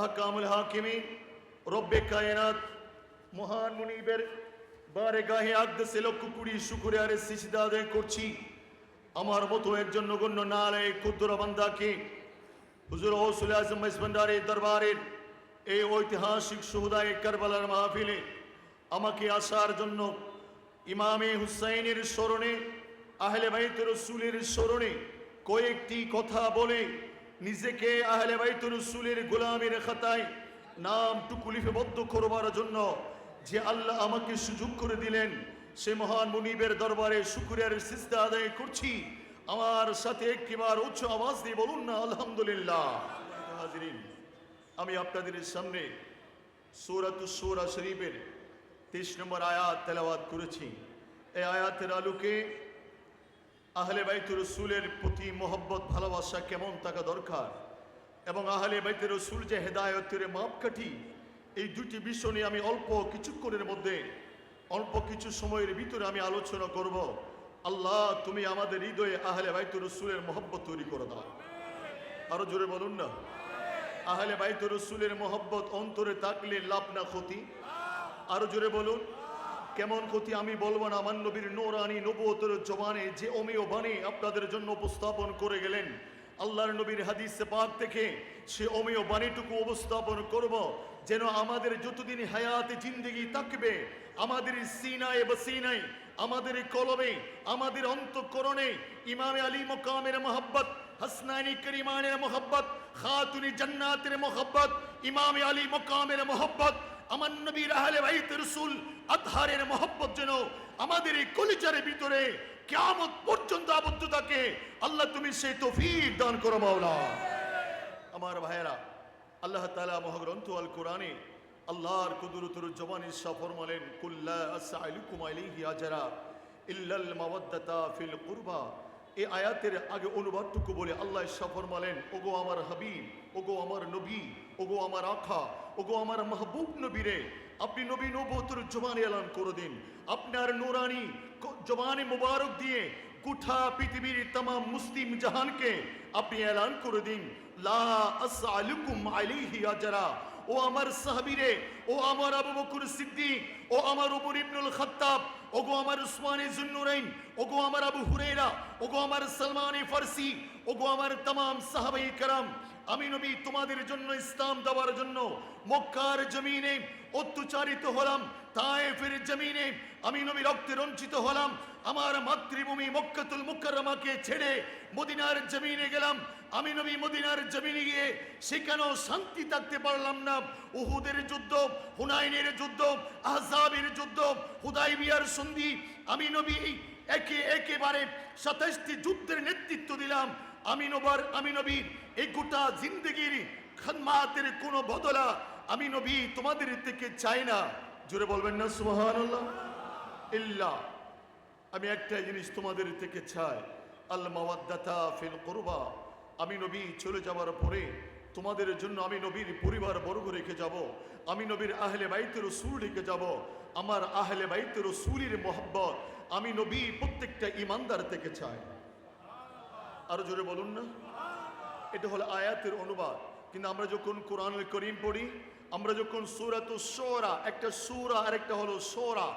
আহকামুল হাকিমিন রব্বে কায়নাত, মহান মুনিবের বারে গাহে আগদে লক্ষ কুড়ি শুকুরে আরে সিজদা আদায় করছি। আমার মতো একজন নগণ্য নালে ক্ষুদ্র বান্দাকে হুজুর ওসুল আজম মেজবান্ডারের দরবারের এই ঐতিহাসিক সুহুদায় কারবালার মাহফিলে আমাকে আসার জন্য ইমামে হুসাইনের স্মরণে, আহলে বাইত রসুলের স্মরণে কয়েকটি কথা বলে নিজেকে আহলে বাইত রসুলের গোলামের খাতায় নামটুকু লিপিবদ্ধ করবার জন্য যে আল্লাহ আমাকে সুযোগ করে দিলেন, সে মহান মুনিবের দরবারে শুকুরের সিস্তা আদায় করছি। আমার সাথে একটিবার উচ্চ আওয়াজ দিয়ে বলুন না, আলহামদুলিল্লাহ। আমি আপনাদের সামনে সৌরাতু সৌরা শরীফের তেইশ নম্বর আয়াত তেলাওয়াত করেছি। এই আয়াতের আলোকে আহলে বাইতুর রসুলের প্রতি মোহব্বত, ভালোবাসা কেমন থাকা দরকার? এবং আহলে বাইতের রসুল যে হেদায়তের মাপকাঠি, এই দুটি বিষয় নিয়ে আমি অল্প কিছুক্ষণের মধ্যে, অল্প কিছু সময়ের ভিতরে আমি আলোচনা করব। আল্লাহ, তুমি আমাদের হৃদয়ে আহলে বাইতুর রসুলের মহব্বত তৈরি করে দাও। আরও জোরে বলুন না। আহলে বাইতুর রসুলের মহব্বত অন্তরে থাকলে লাভ না ক্ষতি। আরও জোরে বলুন। কেমন ক্ষতি আমি বলব না। আমার নবীর নোরানি নবতর জবানে যে অমেয় বাণী আপনাদের জন্য উপস্থাপন করে গেলেন, আল্লাহর নবীর হাদিস পাক থেকে সে অমেয় বাণীটুকু উপস্থাপন করব, যেন আমাদের যতদিন হায়াতে জিন্দগি থাকবে, আমাদের সিনায় বসিনায় আমাদের কলবে আমাদের অন্তঃকরণে ইমামে আলী মকামের মোহাব্বত, হাসনানি করিমানের মোহাব্বত, খাতুনি জান্নাতের মোহাব্বত, ইমামে আলী মকামের মোহাব্বত আমার নবীর আহলে বাইত রসুল আধারের মোহব্বত যেন আমাদের এই কলিচারের ভিতরে কেয়ামত পর্যন্ত আবদ্ধ থাকে। আল্লাহ তুমি সেই তৌফিক দান করো, মাওলা। আমার ভাইয়েরা, আল্লাহ তালা মহাগ্রন্থ আল কোরআনে আল্লাহর কুদরতুর জবান ইসা ফরমালেন কুল্লা আসআলুকুম আলাইহি আজরা ইল্লাল মাওয়াদ্দাতা ফিল কুরবা। এই আয়াতের আগে অনুবাদটুকু বলে আল্লাহ ইসা ফরমালেন, ওগো আমার হাবিব, ওগো আমার নবী ওগো আমার আখা, ওগো আমার মাহবুব নবীরে, আপনি নবী নবতর জবান এলান করে দিন। আপনার নোরানি জবানে মোবারক দিয়ে গোটা পৃথিবীর তাম মুসলিম জাহানকে আপনি এলান করে দিন। লা আসআলুকুম আলাইহি আজরা, ও আমার সাহাবিরে, ও আমার আবু বকর সিদ্দিক, ও আমার ওমর ইবনুল খাত্তাব, ওগো আমার উসমানে জুন্নুরাইন, ওগো আমার আবু হুরাইরা ওগো আমার সালমানে ফারসি, ওগো আমার তাম সাহাবাই کرام আমি নবী, তোমাদের জন্য ইসলাম দেওয়ার জন্য মক্কার জমিনে অত্যাচারিত হলাম, তায়েফের জমিনে আমি নবী রক্তে রঞ্চিত হলাম, আমার মাতৃভূমি মক্কাতুল মুকাররমাকে ছেড়ে মদিনার জমিনে গেলাম। আমি নবী, মদিনার জমিনে গিয়ে সেখানেও শান্তি থাকতে পারলাম না। উহুদের যুদ্ধ, হুনাইনের যুদ্ধ, আহজাবের যুদ্ধ, হুদাইবিয়ার সন্ধি, আমি নবী, একে, একেবারে সাতাশটি যুদ্ধের নেতৃত্ব দিলাম। আমি নবার, আমি নবী এই গোটা জিন্দগির খানমাতের কোনো বদলা আমি নবী তোমাদের থেকে চাই না। জোরে বলবেন না, সুবহানাল্লাহ। ইল্লা, আমি একটাই জিনিস তোমাদের থেকে চাই আল মাওয়াদ্দাতা ফিল কুরবা। আমি নবী চলে যাওয়ার পরে তোমাদের জন্য আমি নবীর পরিবার বর্গ রেখে যাব, আমি নবীর আহলে বাইতে রসুল রেখে যাব, আমার আহলে বাইতে রসুলের মোহব্বত আমি নবী প্রত্যেকটা ইমানদার থেকে চাই। আরও জোরে বলুন না। এটা হলো আয়াতের অনুবাদ। কিন্তু আমরা যখন কোরআনুল করিম পড়ি, আমরা যখন সুরাত সোরা, একটা সুরা আর একটা হলো সোরা।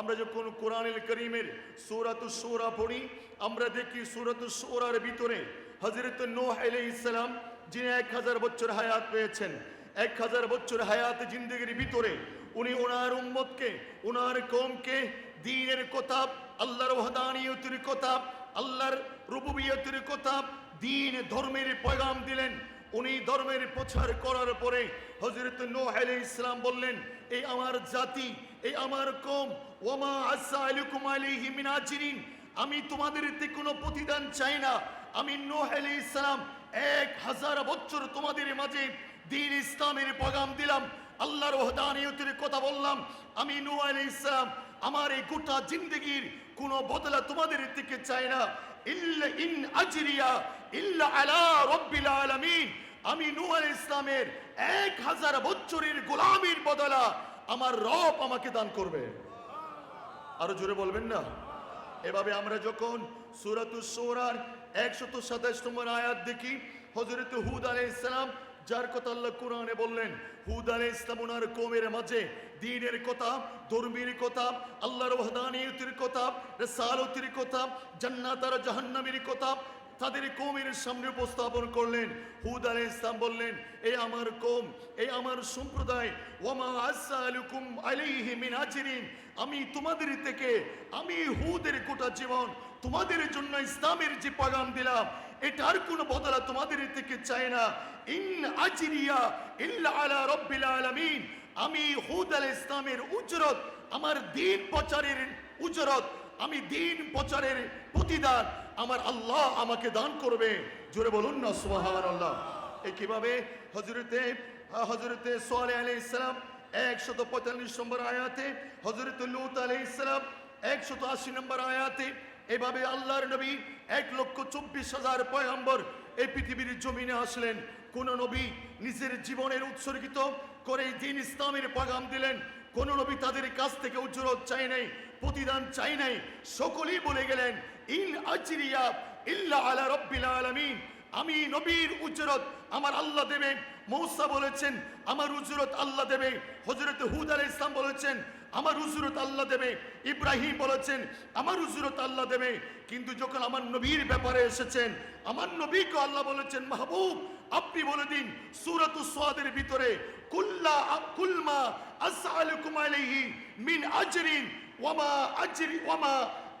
আমরা যখন কোরআনুল করিমের সুরাত সোরা পড়ি, আমরা দেখি সুরাত সোরার ভিতরে হজরত নোহ আলাইহিস সালাম, যিনি এক হাজার বছর হায়াত পেয়েছেন, এক হাজার বছর হায়াত জিন্দগির ভিতরে উনি ওনার উম্মতকে, ওনার কমকে দিনের কথা, আল্লাহর ওয়াহদানিয়তের কথা, আল্লাহর রুবুবিয়তের কথা দিন, ধর্মের পয়গাম দিলেন। উনি ধর্মের প্রচার করার পরে হজরত নূহ ইসলাম বললেন এই আমার জাতি এই আমার কম ওমা আলাইহি মিন আজরিন। আমি তোমাদের কোনো প্রতিদান চাই না। আমি নূহ আলাইহিস সালাম এক হাজার বছর তোমাদের মাঝে দিন ইসলামের পয়গাম দিলাম। আল্লাহর ওহদানিয়তের কথা বললাম। আমি নূহ আলাইহিস সালাম, আমার এই গোটা জিন্দগির কোনো বদলা তোমাদের থেকে চাই না। ইল্লা ইন আজরিয়া ইল্লা আলা রব্বিল আলামিন। আমি নূহ ইসলামের এক হাজার বছরের গোলামির বদলা আমার রব আমাকে দান করবে। আরও জোরে বলবেন না? এভাবে আমরা যখন সুরাতুস সূরার একশত সাতাশ নম্বর আয়াত দেখি হজরত হুদ আলাইহিস সালাম যার কথা আল্লাহ কোরআনে বললেন, হুদ আলাইহিস ইসলাম ওনার কওমের মাঝে দ্বীনের কথা, ধর্মীর কথা, আল্লাহর ওয়াহদানিয়তের কথা, রিসালাতের কথা, জান্নাত আর জাহান্নামের কথা তাদের কৌমের সামনে উপস্থাপন করলেন। হুদ আলাই ইসলাম বললেন এই আমার কৌম এই আমার সম্প্রদায় ওমা আসালুকুম আলাইহি মিন আজরিন, আমি তোমাদের থেকে, আমি হুদের গোটা জীবন তোমাদের জন্য ইসলামের যে পাগাম দিলাম এটার কোনো বদলা তোমাদের থেকে চাই না। ইন আজরিয়া ইল্লা আলা রব্বিল আলামিন। আমি হুদ আলাইহিস ইসলামের উজরত, আমার দিন প্রচারের উজরত, আমি দিন প্রচারের প্রতিদান আমার আল্লাহ আমাকে দান করবে। জোরে বলুন না সুবহান আল্লাহ এই কীভাবে? হজরতে হজরতে সোয়ালে আলাই ইসলাম একশত পঁয়তাল্লিশ নম্বর আয়াতে হজরত লুত আলাই ইসলাম একশত আশি নম্বর আয়াতে এভাবে আল্লাহর নবী এক লক্ষ চব্বিশ হাজার পয়ম্বর এই পৃথিবীর জমিনে আসলেন। কোন নবী নিজের জীবনের উৎসর্গিত করে দিন ইসলামের পাগাম দিলেন। কোন নবী তাদের কাছ থেকে উজ্জ্বল চাই নাই, প্রতিদান চাই নাই, সকলেই বলে গেলেন ইল আজরিয়া ইল্লা আলা রব্বিল আলামিন। আমি নবীর উজরত আমার আল্লাহ দেবে। মৌসা বলেছেন, আমার উজরত আল্লাহ দেবে। হজরত হুদ আলাইহিস ইসলাম বলেছেন, আমার উজরত আল্লাহ দেবে। ইব্রাহিম বলেছেন, আমার উজরত আল্লাহ দেবে। কিন্তু যখন আমার নবীর ব্যাপারে এসেছেন, আমার নবীকে আল্লাহ বলেছেন, মাহবুব, আপনি বলে দিন, সূরাতু সাদের ভিতরে, কুল্লা কুলমা আসআলুকুম আলাইহি মিন আজরিন ওয়ামা আজরি ওয়ামা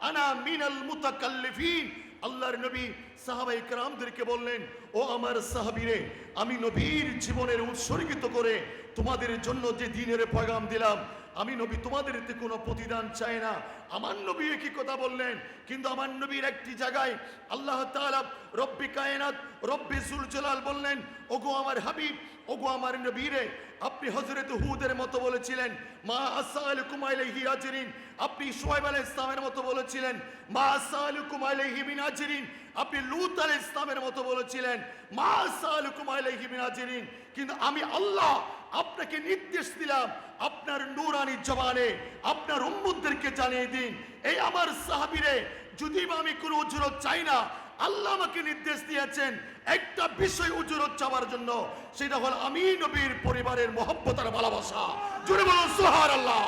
আনা মিনাল মুতাকাল্লিফিন। আল্লাহর নবী সাহাবাই ইকরামদেরকে বললেন, ও আমার সাহাবিরে, আমি নবীর জীবনের উৎসর্গিত করে তোমাদের জন্য যে দিনের পয়গাম দিলাম আমি নবী, তোমাদের এতে কোনো প্রতিদান চাই না। আমার নবী কি কথা বললেন, কিন্তু আমার নবীর একটি জায়গায় আল্লাহ তাআলা রব্বি কায়নাত, রব্বি জুল জালাল বললেন, ওগো আমার হাবিব, ওগো আমার নবীরে, আপনি হযরত হুদের মতো বলেছিলেন, মা আসালুকুম আলাইহি আজরিন, আপনি শুআইব আলাইহিস ইসলামের মতো বলেছিলেন, মা আসালুকুম আলাইহি মিন আজরিন, আপনি লুত আলাইহিস ইসলামের মতো বলেছিলেন, মা আসালুকুম আলাইহি মিন আজরিন, কিন্তু আমি আল্লাহ আপনাকে নির্দেশ দিলাম, আপনার নূরানি জবানে, আপনার উম্মতদেরকে জানিয়ে দিন, এই আমার সাহাবীরে, যদি আমি কোনো উজরত চাই না, আল্লাহ আমাকে নির্দেশ দিয়েছেন একটা বিষয় উজরত চাওয়ার জন্য, সেটা হল আমি নবীর পরিবারের মহব্বত আর ভালোবাসা। জুড়ে বলুন সোহার আল্লাহ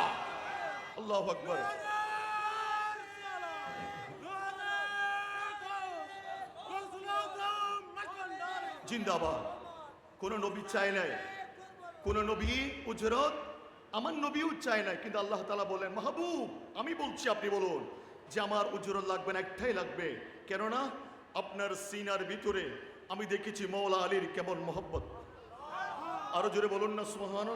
আল্লাহ আকবর। জিন্দাবাদ। কোন নবী চাই নাই। কোন নবী উজরত? আমার নবীও চায় না কিন্তু আল্লাহ তালা বলেন, মাহবুব, আমি বলছি, আপনি বলুন যে আমার উজরত লাগবে না, একটাই লাগবে। কেননা আপনার সিনার ভিতরে আমি দেখেছি মৌলা আলীর কেমন মহব্বত। আরও জোরে বলুন না সুহান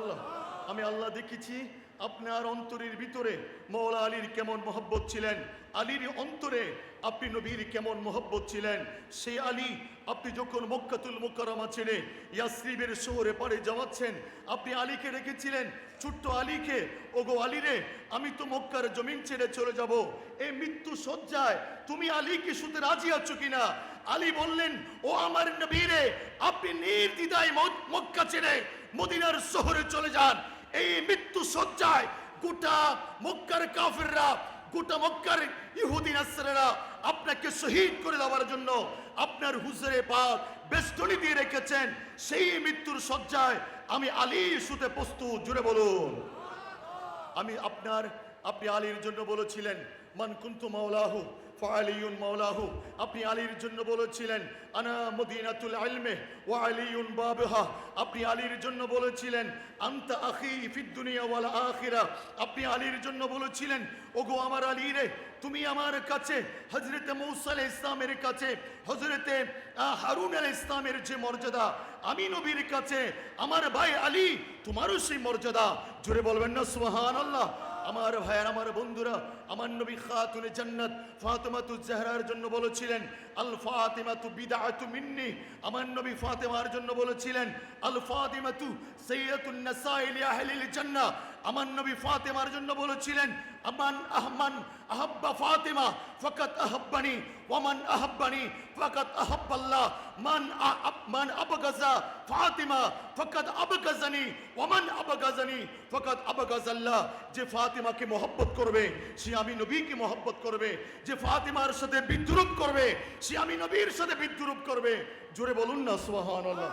আমি আল্লাহ দেখেছি আপনার অন্তরের ভিতরে মৌলা আলীর কেমন মহব্বত ছিলেন? আলীর অন্তরে আপনি নবীর কেমন মহব্বত ছিলেন? সে আলী আপনি যখন মক্কাতুল মোকারমা ছেড়ে ইয়াসরিবের শহরে পাড়ে যাওয়াচ্ছেন আপনি আলীকে রেখেছিলেন? ছোট্ট আলীকে? ওগো আলীরে, আমি তো মক্কার জমিন ছেড়ে চলে যাব। এই মৃত্যু শয্যায় তুমি আলীকে শুতে রাজি আছো কিনা? আলী বললেন, ও আমার নবীরে, আপনি নির্দ্বিধায় মক- মক্কা ছেড়ে মদিনার শহরে চলে যান। এই মৃত্যু সজ্জায় গোটা মক্কার কাফেররা, গোটা মক্কার ইহুদিন আসরেরা আপনাকে শহীদ করে দেওয়ার জন্য আপনার হুজরে পাক বেষ্টনী দিয়ে রেখেছেন। সেই মৃত্যুর সজ্জায় আমি আলী সুতে প্রস্তুত জুড়ে বলুন। আমি আপনার, আপনি আলীর জন্য বলেছিলেন মান কুন্তু মাওলাহু ফাআলিয়ুন মাওলাহু। আপনি আলীর জন্য বলেছিলেন, আনা মদিনাতুল ইলমে ওয়া আলিয়ুন বাবহা। আপনি আলীর জন্য বলেছিলেন, আনতা আখি ফিদ দুনিয়া ওয়াল আখিরা। আপনি আলীর জন্য বলেছিলেন, ওগো আমার আলী রে তুমি আমার কাছে হজরতে মৌসা আলাইহিস ইসলামের কাছে হজরতে হারুন আলাইহিস ইসলামের যে মর্যাদা, আমি নবীর কাছে, আমার ভাই আলী, তোমারও সেই মর্যাদা। জোরে বলবেন না, সুবহানাল্লাহ। আমার ভাইয়ার, আমার বন্ধুরা আমার নবী খাতুনে জান্নাত ফাতেমাতু জাহরার জন্য বলেছিলেন, আল ফাতিমাতু বিদআতু মিন্নি। আমার নবী ফাতেমার জন্য বলেছিলেন, আল ফাতিমাতু সাইয়্যিদাতুন নাসাইল আহলিল জান্নাহ। আমার নবী ফাতেমার জন্য বলেছিলেন, আমান আহমান আহাব্বা ফাতেমা ফাকাত আহাব্বানি, ওয়ামান আহাব্বানি ফাকাত আহাব্বাল্লাহ। মান আ- আব- মান আবগাজা ফাতিমা ফাকাত আবগাজানি, ওয়ামান আবগাজানি ফাকাত আবগাজাল্লাহ। যে ফাতেমাকে মহব্বত করবে, সে আমি নবীকে মহব্বত করবে, যে ফাতিমার সাথে বিদ্রুপ করবে, সে আমি নবীর সাথে বিদ্রুপ করবে। জোরে বলুন না, সুবহানাল্লাহ।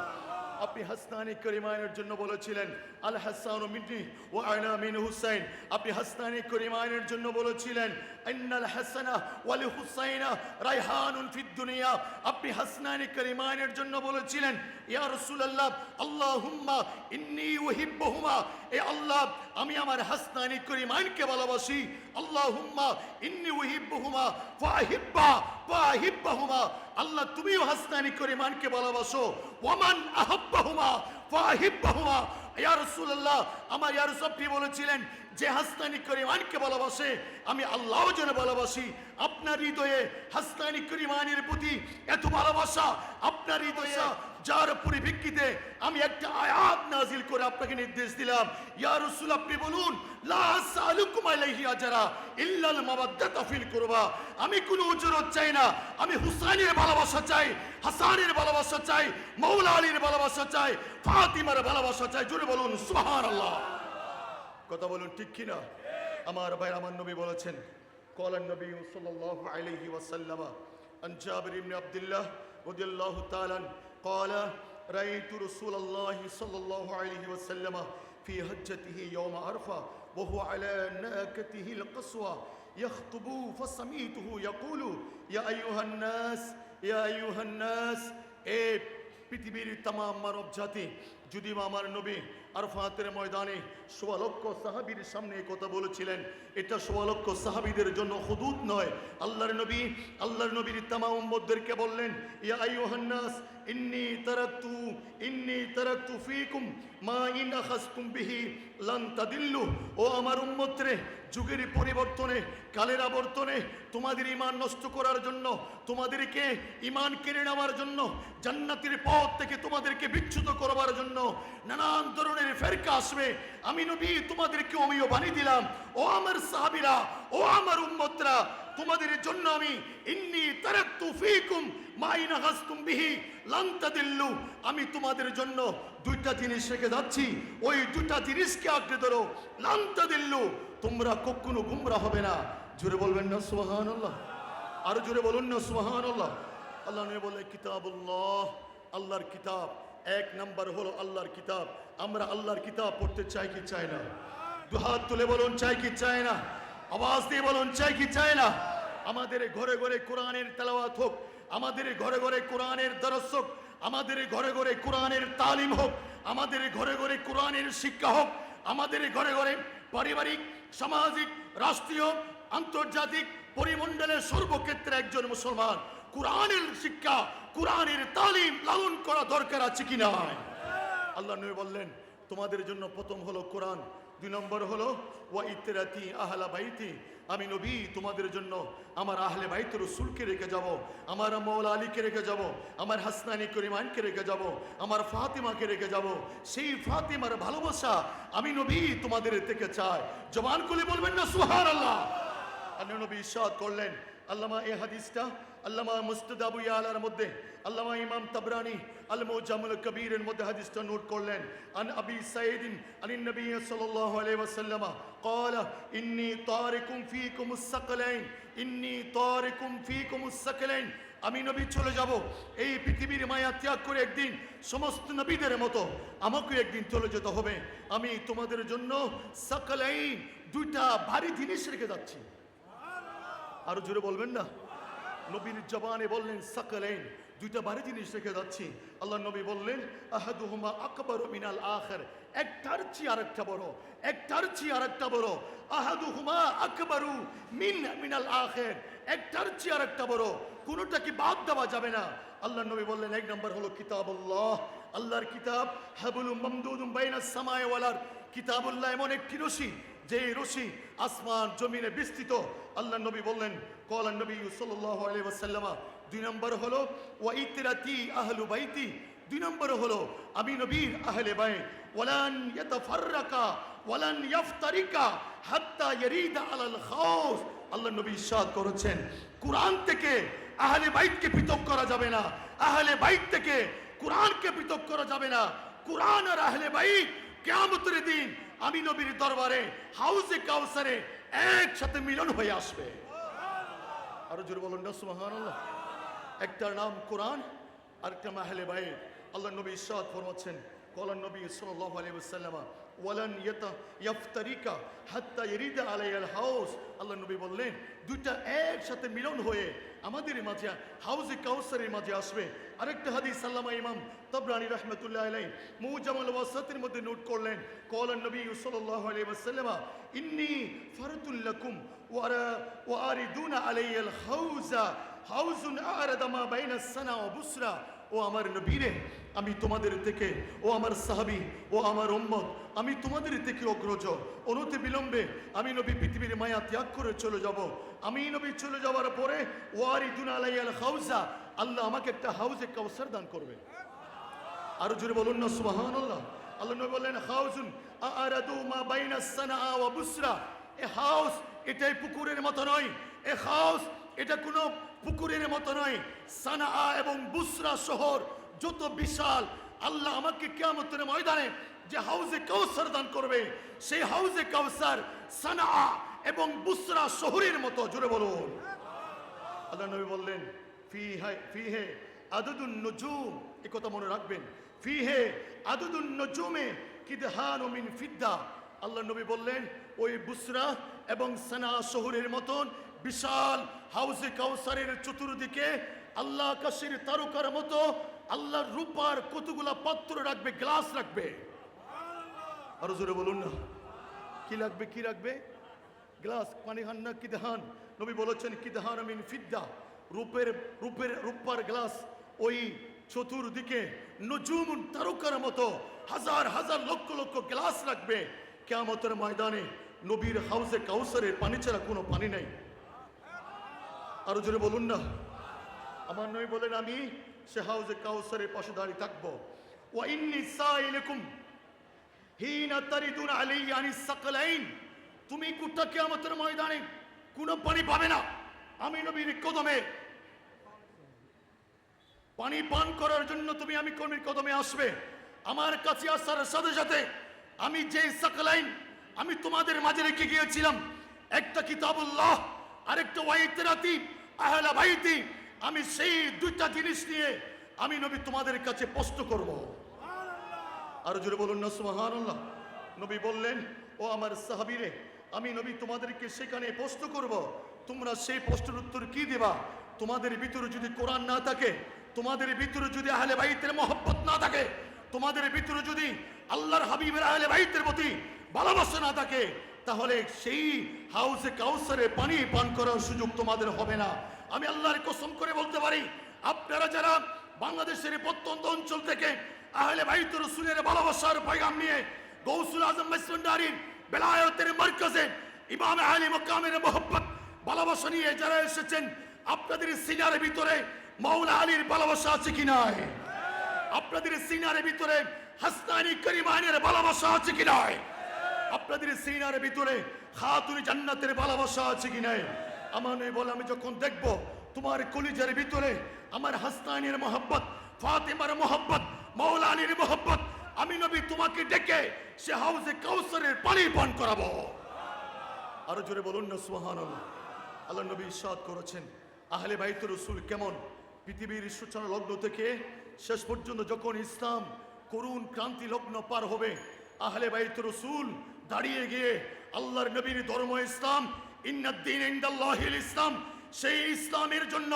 আপনি হাসনানি করিমায়নের জন্য বলেছিলেন, আল হাসান মিন্নি ও আয়না মিন হুসাইন। আপনি হাসনানি করিমায়নের জন্য বলেছিলেন আন্নাল হাসানা ওয়াল হুসাইনা রাইহানুন ফিদ দুনিয়া। আপনি হাসনানি করিমায়নের জন্য বলেছিলেন, ইয়া রাসূলুল্লাহ, আল্লাহুম্মা ইন্নী উহিব্বুহুমা। এ আল্লাহ, আমি আমার হাসনানি করিমায়নকে ভালোবাসি। আল্লাহুম্মা ইন্নী উহিব্বুহুমা ফাহিব্বা, ফাহিব্বাহুমা। আল্লাহ, তুমিও হাসনানি করিমানকে ভালোবাসো। ওয়ামান আহাব্বাহুমা ফাহিব্বাহুমা। ইয়া রাসূলুল্লাহ, আমার ইয়া রাসূল বলেছিলেন যে হাসনানি করিমানকে ভালোবাসে, আমি আল্লাহ যেন ভালোবাসি। আপনার হৃদয়ে হাসনানি করিমানের প্রতি এত ভালোবাসা, আপনার হৃদয়ে যার পরিপ্রেক্ষিতে আমি একটা আয়াত নাজিল করে আপনাকে নির্দেশ দিলাম। ইয়া রাসূল, আপনি বলুন, লা আসালুকুম আলাইহি আজরা ইল্লাল মাওয়াদ্দাতা ফিল কুরবা। আমি কোনো উজরত চাই না, আমি হুসাইনের ভালোবাসা চাই, হাসানের ভালোবাসা চাই মৌলা আলীর ভালোবাসা চাই, ফাতিমার ভালোবাসা চাই। জোরে বলুন, সুবহানাল্লাহ। কথা বলুন ঠিক কি না আমার ভাই আমার নবী বলেছেন قال النبي صلى الله عليه وسلم عن جابر بن عبد الله رضي الله تعالى عنه قال رأيت رسول الله صلى الله عليه وسلم في هجته يوم عرفة وهو على ناكته القصوى يخطب فسميته يقول يا أيها الناس يا أيها الناس إيه পৃথিবীর তাম মানব জাতি যদি বা আমার নবী আরফাতের ময়দানে সোয়া লক্ষ সাহাবীর সামনে কথা বলেছিলেন, এটা সোয়া লক্ষ সাহাবীদের জন্য হুদুদ নয়। আল্লাহর নবী, আল্লাহর নবীর তামা বললেন, ইয়া আইয়ুহান্নাস, ইন্নী তারাকতু ইন্নী তারাকতু ফীকুম মা ইন আখাসতুম বিহি লান তাদিল্লু। ও আমার উম্মতরে, যুগের পরিবর্তনে, কালের আবর্তনে, তোমাদের ইমান নষ্ট করার জন্য, তোমাদেরকে ইমান কেড়ে নেওয়ার জন্য, জান্নাতের পথ থেকে তোমাদেরকে বিচ্যুত করবার জন্য, নানান ধরনের ফেরকা আসবে। আমি নবী, তোমাদেরকে অমিও বানিয়ে দিলাম। ও আমার সাহাবিরা, ও আমার উম্মতরা, তোমাদের জন্য আমি ইন্নি তারাক্তু ফীকুম মাইনা হাসতুম বিহি লান তাদিল্লু। আমি তোমাদের জন্য দুইটা জিনিস রেখে যাচ্ছি। ওই দুইটা জিনিসকে আঁকড়ে ধরো। লান তাদিল্লু, তোমরা কখনো গুমরা হবে না। জোরে বলবেন না, সুবহানাল্লাহ। আরও জোরে বলুন না, সুবহানাল্লাহ। আল্লাহ নবী বলে কিতাবুল্লাহ, আল্লাহর কিতাব। এক নাম্বার হলো আল্লাহর কিতাব। আমরা আল্লাহর কিতাব পড়তে চাই কি চাই না? দুহাত তুলে বলুন, চাই কি চাই না? আওয়াজ দিয়ে বলুন, চাই কি চাই না? আমাদের ঘরে ঘরে কোরআনের তেলাওয়াত হোক, আমাদের ঘরে ঘরে কোরআনের দরস হোক, আমাদের ঘরে ঘরে কোরআনের তালিম হোক, আমাদের ঘরে ঘরে কোরআনের শিক্ষা হোক, আমাদের ঘরে ঘরে পারিবারিক, সামাজিক, রাষ্ট্রীয়, আন্তর্জাতিক পরিমণ্ডলের সর্বক্ষেত্রে একজন মুসলমান, কোরআনের শিক্ষা কোরআনের তালিম লালন করা দরকার আছে কি নাই আল্লাহ নবী বললেন, তোমাদের জন্য প্রথম হলো কোরআন, দুই নম্বর হলো, ওয়া ইতরাতি আহলা বাইতি। আমি নবী, তোমাদের জন্য আমার আহলে বাইতের রসুলকে রেখে যাব, আমার মৌলা আলীকে রেখে যাব, আমার হাসনানি করিমানকে রেখে যাব, আমার ফাতিমাকে রেখে যাব। সেই ফাতিমার ভালোবাসা আমি নবী তোমাদের থেকে চাই। জবান করে বলবেন না সুহার আল্লাহ আল্লাহ নবী ইরশাদ করলেন, আল্লামা এই হাদিসটা আল্লামা মুস্তাদ আবু ইয়ালার মধ্যে আল্লামা ইমাম তাবরানি আল মুজামুল কবিরের মধ্যে হাদিসটা নোট করলেন আন আবি সাইদিন আনিন নবী সাল্লাল্লাহু আলাইহি ওয়াসাল্লাম قال ইন্নী তারিকুম ফীকুম الثقلين ইন্নী তারিকুম ফীকুম الثقلين আমি নবী চলে যাব এই পৃথিবীর মায়া ত্যাগ করে একদিন সমস্ত নবীদের মতো আমাকে একদিন চলে যেতে হবে আমি তোমাদের জন্য সাকালাইন দুইটা ভারী জিনিস রেখে যাচ্ছি আরো জোরে বলবেন না নবীর জবানে বললেন, সাকালাইন। দুইটা ভারী জিনিস রেখে যাচ্ছি। আল্লাহ নবী বললেন আকবর মিনাল আখের। একটার চেয়ে আরেকটা বড়, একটার চেয়ে আরেকটা বড়। আকবরু মিন, মিনাল আখের। একটার চেয়ে আরেকটা বড়। কোনোটা কি বাদ দেওয়া যাবে না। আল্লাহ নবী বললেন, এক নম্বর হলো কিতাবুল্লাহ। আল্লাহর কিতাব বাইনাস সামায় কিতাবুল্লাহ এমন একটি রশি যে রশি আসমান জমিনে বিস্তৃত আল্লাহ নবী বললেন কল নবী সাল্লাল্লাহু আলাইহি ওয়াসাল্লাম। দুই নম্বর হলো, ওয়া ইতরাতি আহলু বাইতি। দুই নম্বর হলো, আমি নবীর আহলে বাই ওয়ালান ইয়াতাফাররাকা, ওয়ালান ইয়াফতারিকা হাত্তা ইয়ারিদা আলাল খাউস আল্লাহ নবী ইরশাদ করেছেন, কোরআন থেকে আহলে বাইতকে পৃথক করা যাবে না। আহলে বাইত থেকে কোরআনকে পৃথক করা যাবে না। কোরআন আর আহলে বাইত কেয়ামতের দিন আমি নবীর দরবারে হাউসে কাউসারে একসাথে মিলন হয়ে আসবে। আরও জোর বলুন একটার নাম কোরআন, আরেকটা মাহলে ভাই আল্লাহ নবী ইরশাদ ফরমাচ্ছেন, কলান নবী সাল্লাম ওয়ালান ইয়েতা ইয়ফতারিকা হাত্তা এরিদা আলাইয়াল হাউস। আল্লাহ নবী বললেন, দুইটা একসাথে মিলন হয়ে আমাদের মাঝে, হাউজে কাউসারের মাঝে আসবে। আরেকটা হাদিস সাল্লামা ইমাম তবরানি রহমতুল্লাহ আলাই মুজামাল ওয়াসাতের মধ্যে নোট করলেন কলান নবী সাল্লাহ আলাই ওয়াসাল্লামা, ইন্নি ফারতুল্লাকুম ওয়ারা ওয়ারিদুনা আলাইয়াল হাউজা, হাউজুন আরাদামা বাইনা সানা ও বুসরা। ও আমার নবীরে আমি তোমাদের থেকে, ও আমার সাহাবি, ও আমার উম্মত, আমি তোমাদের থেকে অগ্রজ। অনতি বিলম্বে আমি নবী পৃথিবীর মায়া ত্যাগ করে চলে যাব। আমি নবী চলে যাওয়ার পরে, ওয়ারিদুন আলাইয়াল হাউজা, আল্লাহ আমাকে একটা হাউজে কাউসার দান করবে। আরও জোরে বলুন না, সুবহানাল্লাহ। আল্লাহ নবী বললেন, হাউজুন এ হাউস এটাই পুকুরের মতো নয়। এ হাউস এটা কোনো পুকুরের মতো নয়। সানা এবং বুসরা শহর যত বিশাল। আল্লাহ আমাকে কিয়ামতের ময়দানে যে হাউজে কাউসার দান করবে, সেই হাউজে কাউসার সানা এবং বুসরা শহরের মতো জোরে বলুন। আল্লাহ নবী বললেন, ফিহে ফিহে আদুদুন নজুম, এ কথা মনে রাখবেন। ফিহে আদুদুন নজুমে কিদহান মিন ফিদ্দা। আল্লাহ নবী বললেন, ওই বুসরা এবং সানা শহরের মতন বিশাল হাউসে কাউসারের চতুর্দিকে আল্লাহ আকাশের তারকার মতো আল্লাহর রূপার কতগুলা পাত্র রাখবে, গ্লাস রাখবে? আরও জোরে বলুন না। কি লাগবে, কি রাখবে? গ্লাস, পানি হান না কিদহান নবী বলেছেন কিদহান মিন ফিদ্দা। রূপের রূপের, রূপার গ্লাস ওই চতুর্দিকে নজুম তারকার মতো হাজার হাজার লক্ষ লক্ষ গ্লাস রাখবে। কেয়ামতের ময়দানে নবীর হাউসে কাউসারে পানি ছাড়া কোনো পানি নাই। আরও জোরে বলুন না। আমার নবী বলেন, আমি সে হাউজে কাউসারের পাশে দাঁড়িয়ে থাকব। ওয়া ইন্নি সাইলুকুম হিনা তারিদুন আনিস সাকলাইন। তুমি কুত্তা কিয়ামতের ময়দানে কোনো পানি পাবে না। আমি নবীর কদমে পানি পান করার জন্য তুমি আমি কর্মীর কদমে আসবে। আমার কাছে আসার সাথে সাথে আমি যে সাকলাইন, আমি তোমাদের মাঝে রেখে গিয়েছিলাম। একটা কিতাবুল্লাহ, আরেকটা ওয়াইতেরাতি আহলা বাইতি আমি সেই দুইটা জিনিস নিয়ে আমি নবী তোমাদের কাছে স্পষ্ট করব। আরও জোরে বলুন না সুবহানাল্লাহ। নবী বললেন ও আমার সাহাবীরে আমি নবী তোমাদেরকে সেখানে প্রশ্ন করব। তোমরা সেই প্রশ্নের উত্তর কি দেবা? তোমাদের ভিতরে যদি কোরআন না থাকে তোমাদের ভিতরে যদি আহলে বাইতের মহব্বত না থাকে তোমাদের ভিতরে যদি আল্লাহর হাবিবের আহলে বাইতের প্রতি ভালোবাসা না থাকে তাহলে সেই হাউসে কাউসারে পানি পান করার সুযোগ তোমাদের হবে না। আমি আল্লাহর কসম করে বলতে পারি, আপনারা যারা বাংলাদেশের প্রত্যন্ত অঞ্চল থেকে আহলে বাইত রসুলের ভালোবাসার পয়গাম নিয়ে গৌসুল আজম মেসন্ডারির বেলায়তের মার্কাজে ইমাম আলী মকামের মোহব্বত, ভালোবাসা নিয়ে যারা এসেছেন, আপনাদের সিনারের ভিতরে মাওলা আলীর ভালোবাসা আছে কি নাই? আপনাদের সিনারের ভিতরে হাসনানি করিমানের ভালোবাসা আছে কি নাই? আপনাদের সিনারের ভিতরে খাতুন জান্নাতের ভালোবাসা আছে কি নাই? আমার বলে, আমি যখন দেখব তোমার কলিজার ভিতরে আমার হাসনানের মোহব্বত, ফাতেমার মোহব্বত মৌলানির মোহব্বত, আমি নবী তোমাকে ডেকে সে হাউসে কাউসারের পানি পান করাবো। আরও জোরে বলুন না সুহান আল্লাহ নবী ইসাদ করেছেন। আহলে বাইত রসুল কেমন? পৃথিবীর সূচনা লগ্ন থেকে শেষ পর্যন্ত যখন ইসলাম করুণ ক্রান্তি লগ্ন পার হবে, আহলে বাইত রসুল দাঁড়িয়ে গিয়ে আল্লাহর নবীর ধর্ম ইসলাম ইন্নাদ্দিন ইসলাম, সেই ইসলামের জন্য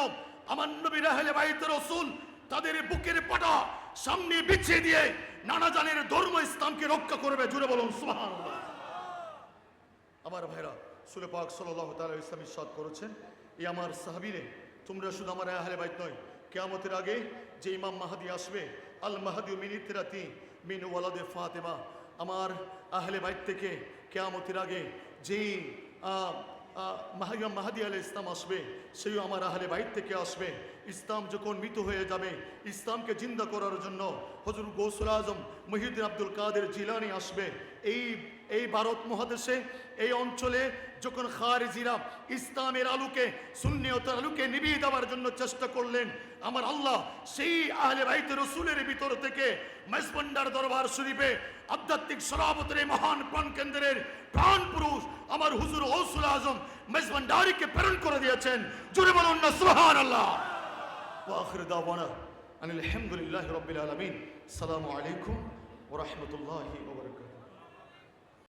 আমার আহলে বাইত রসুল তাদের বুকের পাটা সামনে বিছিয়ে দিয়ে নানা জানের ধর্ম ইসলামকে রক্ষা করবে, জুড়ে বলুন, সুবহানাল্লাহ। আমার ভাইরা সুলে পাক সাল্লাহ তালা ইসলাম ইসাদ করেছেন, এই আমার সাহাবিরে, তোমরা শুধু আমার আহলে বাইত নয়, কেয়ামতের আগে যে ইমাম মাহাদি আসবে, আল মাহাদি মিনিতরাতি মিন ওয়ালাদে ফাতেমা, আমার আহলে বাইত থেকে কেয়ামতের আগে যেই আহ, আহ, মাহ- ইমাম মাহাদি আলে ইসলাম আসবে সেই আমার আহলে বাইর থেকে আসবে। ইসলাম যখন মৃত হয়ে যাবে ইসলামকে জিন্দা করার জন্য হজর গৌসুল আজম মহিউদ্দিন আব্দুল কাদের জিলানি আসবে। এই এই ভারত মহাদেশে এই অঞ্চলে যখন খারেজিরা ইসলামের আলোকে শূন্যতার আলোকে নিবিয়ে দেওয়ার জন্য চেষ্টা করলেন আমার আল্লাহ সেই আহলে বাইতে রসুলের ভিতর থেকে মেসবন্ডার দরবার শরীফে আধ্যাত্মিক সরাবতের এই মহান প্রাণ কেন্দ্রের প্রাণ পুরুষ আমার হুজুর হৌসুল আজম মেজবান্ডারিকে প্রেরণ করে দিয়েছেন জুড়ে বলুন না সুহান আল্লাহ واخر دعوانا আনিল আলহামদুলিল্লাহ রবিল আলমিন সালামু আলাইকুম ওরহমতুল্লাহি